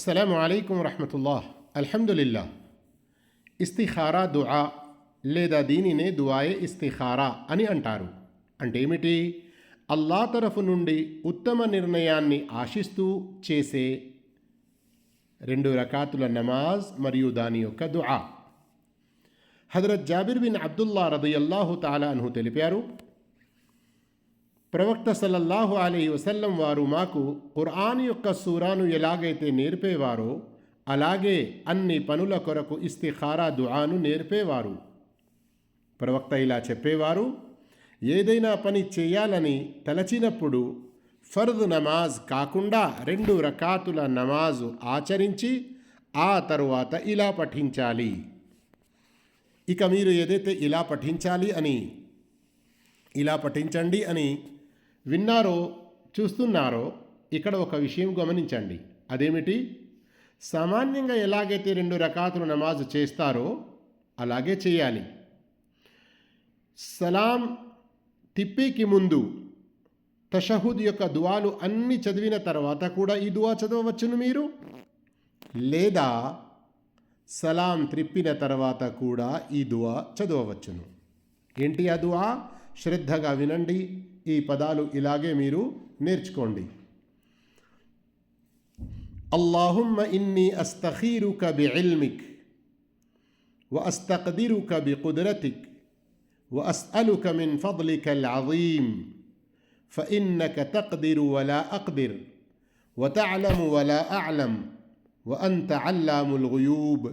అస్సలం అయికం వరహమతుల్లా అల్హమ్దులిల్లా ఇస్తిఖారా దుఆ లేదా దీనినే దుఆయే ఇస్తిఖారా అని అంటారు. అంటే ఏమిటి? అల్లా తరఫు నుండి ఉత్తమ నిర్ణయాన్ని ఆశిస్తూ చేసే రెండు రకాతుల నమాజ్ మరియు దాని యొక్క దుఆ. హజరత్ జాబిర్ బిన్ అబ్దుల్లా రదయల్లాహు తాలా అన్హు తెలిపారు. ప్రవక్త సల్లల్లాహు అలీ వసల్లం వారు మాకు ఖురాన్ యొక్క సూరాను ఎలాగైతే నేర్పేవారో అలాగే అన్ని పనుల కొరకు ఇస్తిఖారా దుఆను నేర్పేవారు. ప్రవక్త ఇలా చెప్పేవారు ఏదైనా పని చేయాలని తలచినప్పుడు ఫర్ద్ నమాజ్ కాకుండా రెండు రకాతుల నమాజు ఆచరించి ఆ తరువాత ఇలా పఠించాలి. ఇక మీరు ఏదైతే ఇలా పఠించాలి అని ఇలా పఠించండి అని విన్నారో చూస్తున్నారో ఇక్కడ ఒక విషయం గమనించండి. అదేమిటి? సామాన్యంగా ఎలాగైతే రెండు రకాతులు నమాజు చేస్తారో అలాగే చేయాలి. సలాం తిప్పికి ముందు తషహుద్ యొక్క దువాలు అన్ని చదివిన తర్వాత కూడా ఈ దువా చదవవచ్చును మీరు? లేదా సలాం త్రిప్పిన తర్వాత కూడా ఈ దువా చదవవచ్చును? ఏంటి ఆ దువా? శ్రద్ధగా వినండి. ఈ పదాలు ఇలాగే మీరు నేర్చుకోండి అల్లాహుమ్మ ఇన్ని అస్తఖీరుక బిఇల్మిక్ وأستقدرك بقدرتك وأسألك من فضلك العظيم فإنك تقدر ولا أقدر وتعلم ولا أعلم وأنت علام الغيوب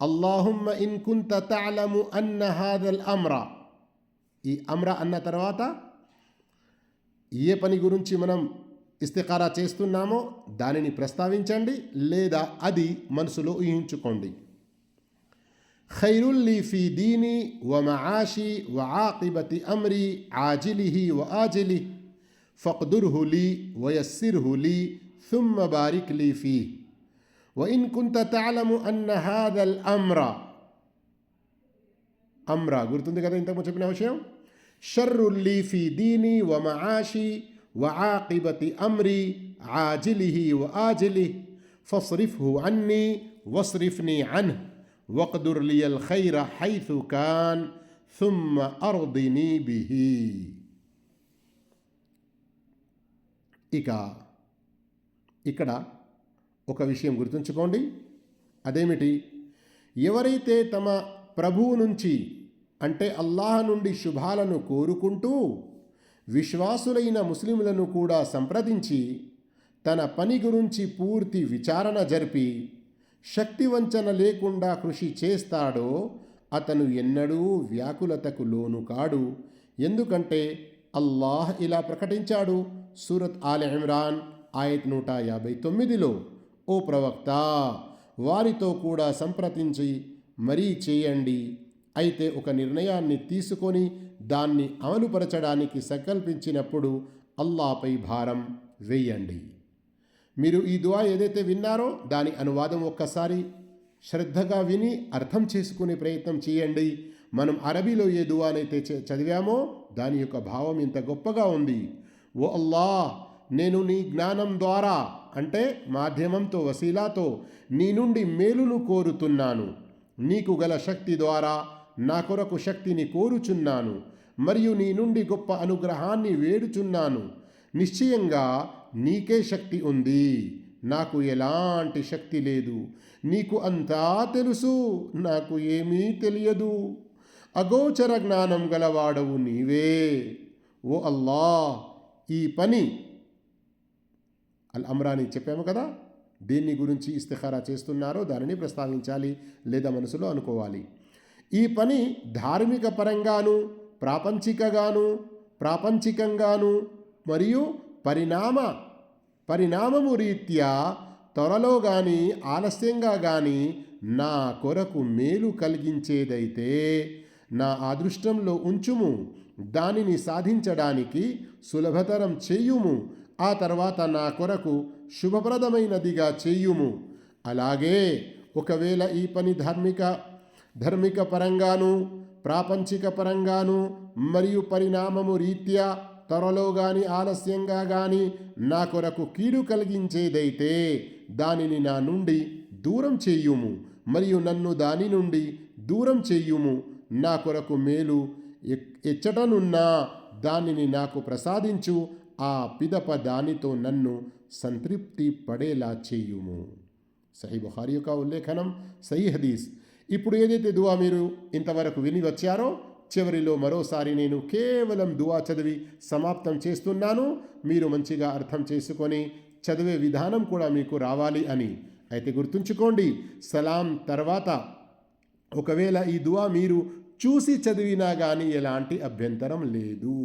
اللهم إن كنت تعلم أن هذا الأمر ఈ అమ్ర అన్న తర్వాత ఏ పని గురించి మనం ఇస్తికారా చేస్తున్నామో దానిని ప్రస్తావించండి లేదా అది మనసులో ఊహించుకోండి ఖైరుల్లీ ఫీ దీని వ మఆషి వ ఆకిబతి అమ్రి ఆజిలిహి వ ఆజిలి ఫక్దుర్హు లీ వయస్సిర్హు లీ ثم بارك لي فيه وإن كنت تعلم أن هذا الأمر అమ్రా గుర్తుంది కదా ఇంతకు చెప్పిన విషయం షర్రుల్లీ ఫీ దీని వ మఆషి వ ఆకిబతి అమ్రి ఆజిలిహి వ ఆజిలి ఫస్రిఫ్హు అన్ని వస్రిఫ్ని అన్ వక్దుర్ లియల్ ఖైర హైథు కాన్ ثم అర్దిని బిహి ఇక ఇక్కడ ఒక విషయం గుర్తుంచుకోండి. అదేమిటి? ఎవరైతే తమ ప్రభువు నుంచి అంటే అల్లాహ్ నుండి శుభాలను కోరుకుంటూ విశ్వాసులైన ముస్లింలను కూడా సంప్రదించి తన పని గురించి పూర్తి విచారణ జరిపి శక్తివంచన లేకుండా కృషి చేస్తాడో అతను ఎన్నడూ వ్యాకులతకు లోను కాడు. ఎందుకంటే అల్లాహ్ ఇలా ప్రకటించాడు సూరత్ ఆల్ ఇమ్రాన్ ఆయత్ నూట యాభై తొమ్మిదిలో. ఓ ప్రవక్త వారితో కూడా సంప్రదించి మరీ చేయండి అయితే ఒక నిర్ణయాన్ని తీసుకొని దాన్ని అమలుపరచడానికి సంకల్పించినప్పుడు అల్లాపై భారం వేయండి. మీరు ఈ దువా ఏదైతే విన్నారో దాని అనువాదం ఒక్కసారి శ్రద్ధగా విని అర్థం చేసుకునే ప్రయత్నం చేయండి. మనం అరబీలో ఏ దువానైతే చదివామో దాని యొక్క భావం ఇంత గొప్పగా ఉంది. ఓ అల్లా నేను నీ జ్ఞానం ద్వారా అంటే మాధ్యమంతో వసీలాతో నీ నుండి మేలును కోరుతున్నాను. నీకు గల శక్తి ద్వారా నా కొరకు శక్తిని కోరుచున్నాను మరియు నీ నుండి గొప్ప అనుగ్రహాన్ని వేడుచున్నాను. నిశ్చయంగా నీకే శక్తి ఉంది. నాకు ఎలాంటి శక్తి లేదు. నీకు అంతా తెలుసు. నాకు ఏమీ తెలియదు. అగోచర జ్ఞానం గలవాడవు నీవే. ఓ అల్లా ఈ పని అల్ అమ్రాని చెప్పాము కదా? దేన్ని గురించి ఇస్తిఖారా చేస్తున్నారో దానిని ప్రస్తావించాలి లేదా మనసులో అనుకోవాలి. ఈ పని ధార్మిక పరంగాను ప్రాపంచికగాను ప్రాపంచికంగాను మరియు పరిణామ పరిణామము రీత్యా త్వరలో కానీ ఆలస్యంగా కానీ నా కొరకు మేలు కలిగించేదైతే నా అదృష్టంలో ఉంచుము. దానిని సాధించడానికి సులభతరం చేయుము. ఆ తర్వాత నా కొరకు శుభప్రదమైనదిగా చేయుము. అలాగే ఒకవేళ ఈ పని ధార్మిక ధర్మిక పరంగాను ప్రాపంచిక పరంగాను మరియు పరిణామము రీత్యా త్వరలో గాని ఆలస్యంగా గాని నా కొరకు కీడు కలిగించేదైతే దానిని నా నుండి దూరం చెయ్యుము మరియు నన్ను దాని నుండి దూరం చెయ్యుము నా కొరకు మేలు ఎచ్చటనున్నా దానిని నాకు ప్రసాదించు ఆ పిదప దానితో నన్ను సంతృప్తి పడేలా చేయుము. సహీ బుహారి యొక్క ఉల్లేఖనం సహీ హదీస్. ఇప్పుడు ఏదైతే దువా మీరు ఇంతవరకు విని వచ్చారో చివరిలో మరోసారి నేను కేవలం దువా చదివి సమాప్తం చేస్తున్నాను మీరు మంచిగా అర్థం చేసుకొని చదివే విధానం కూడా మీకు రావాలి అని అయితే గుర్తుంచుకోండి సలాం తర్వాత ఒకవేళ ఈ దువా మీరు చూసి చదివినా కానీ ఎలాంటి అభ్యంతరం లేదు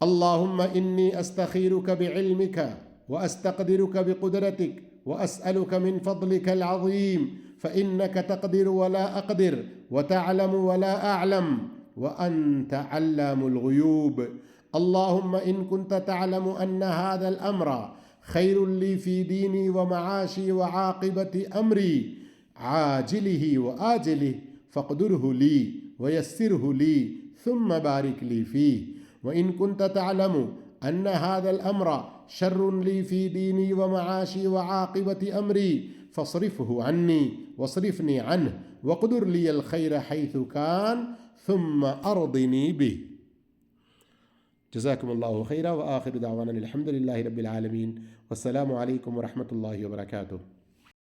اللهم اني استخيرك بعلمك واستقدرك بقدرتك واسالك من فضلك العظيم فإنك تقدر ولا أقدر وتعلم ولا أعلم وأنت علام الغيوب. اللهم إن كنت تعلم أن هذا الأمر خير لي في ديني ومعاشي وعاقبة أمري عاجله وآجله فاقدره لي ويسره لي ثم بارك لي فيه. وإن كنت تعلم أن هذا الأمر شر لي في ديني ومعاشي وعاقبة أمري فاصرفه عني. واصرفني عنه واقدر لي الخير حيث كان ثم أرضني به. جزاكم الله خيرا وآخر دعوانا الحمد لله رب العالمين. والسلام عليكم ورحمة الله وبركاته.